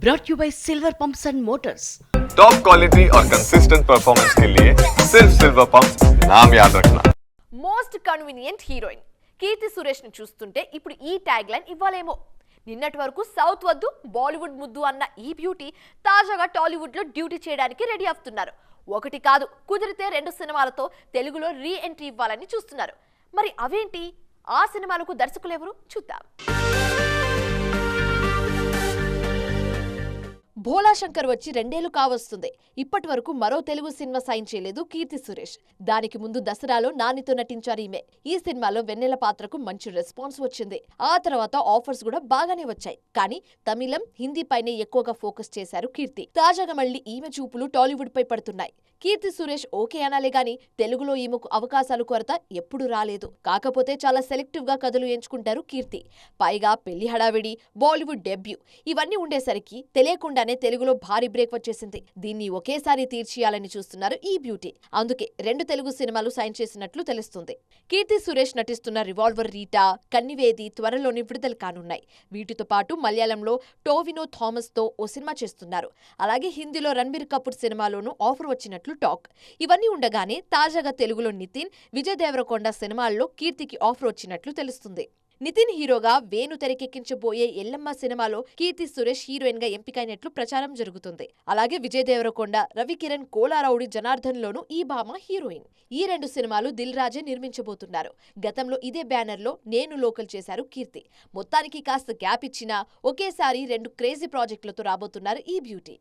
brought you by Silver Pumps and Motors. Top quality और consistent performance के लिए सिर्फ सिल्वर पंप नाम याद रखना most convenient heroine Keerthy Suresh ని చూస్తుంటే ఇప్పుడు ఈ ట్యాగ్ లైన్ ఇవ్వాలేమో నిన్నటి వరకు సౌత్ వద్దు బాలీవుడ్ ముద్దు అన్న ఈ బ్యూటీ తాజాగా టాలీవుడ్ లో డ్యూటీ చేయడానికి రెడీ అవుతున్నారు ఒకటి కాదు కుదిరితే రెండు సినిమాలతో తెలుగులో రీ ఎంట్రీ ఇవ్వాలని చూస్తున్నారు మరి అవేంటి ఆ సినిమాలకు దర్శకులు ఎవరు చూద్దాం భోలా శంకర్ వచ్చి రెండేళ్ళు కావస్తుంది. ఇప్పటి వరకు మరో తెలుగు సినిమా సైన్ చేయలేదు కీర్తి సురేష్. దానికి ముందు దసరాలో నానితో నటించారు ఈమె. ఈ సినిమాలో వెన్నెల పాత్రకు మంచి రెస్పాన్స్ వచ్చింది. ఆ తర్వాత ఆఫర్స్ కూడా బాగానే వచ్చాయి. కానీ తమిళం హిందీ పైనే ఎక్కువగా ఫోకస్ చేశారు కీర్తి. తాజాగా మళ్ళీ ఈమె చూపులు టాలీవుడ్ పై పడుతున్నాయి. కీర్తి సురేష్ ఓకే అనాలే గాని తెలుగులో ఈమెకు అవకాశాలు కొరత ఎప్పుడు రాలేదు. కాకపోతే చాలా సెలెక్టివ్గా కథలు ఎంచుకుంటారు కీర్తి. పైగా పెళ్ళి హడావిడి బాలీవుడ్ డెబ్యూ ఇవన్నీ ఉండేసరికి తెలియకుండానే తెలుగులో భారీ బ్రేక్ వచ్చేసింది. దీన్ని ఒకేసారి తీర్చేయాలని చూస్తున్నారు ఈ బ్యూటీ. అందుకే రెండు తెలుగు సినిమాలు సైన్ చేసినట్లు తెలుస్తుంది. కీర్తి సురేష్ నటిస్తున్న రివాల్వర్ రీటా కన్నివేది త్వరలోనే విడుదల కానున్నాయి. వీటితో పాటు మలయాళంలో టోవినో థామస్తో ఓ సినిమా చేస్తున్నారు. అలాగే హిందీలో రణబీర్ కపూర్ సినిమాలోనూ ఆఫర్ వచ్చినట్లు టాక్. ఇవన్నీ ఉండగానే తాజాగా తెలుగులో నితిన్ విజయ్ దేవరకొండ సినిమాల్లో కీర్తికి ఆఫర్ వచ్చినట్లు తెలుస్తుంది. నితిన్ హీరోగా వేణు తెరకెక్కించబోయే ఎల్లమ్మ సినిమాలో కీర్తి సురేష్ హీరోయిన్గా ఎంపికైనట్లు ప్రచారం జరుగుతుంది. అలాగే విజయ్ దేవరకొండ రవికిరణ్ కోలారౌడి జనార్దన్ లోను ఈ భామ హీరోయిన్. ఈ రెండు సినిమాలు దిల్ రాజే నిర్మించబోతున్నారు. గతంలో ఇదే బ్యానర్లో నేను లోకల్ చేశారు కీర్తి. మొత్తానికి కాస్త గ్యాప్ ఇచ్చినా ఒకేసారి రెండు క్రేజీ ప్రాజెక్టులతో రాబోతున్నారు ఈ బ్యూటీ.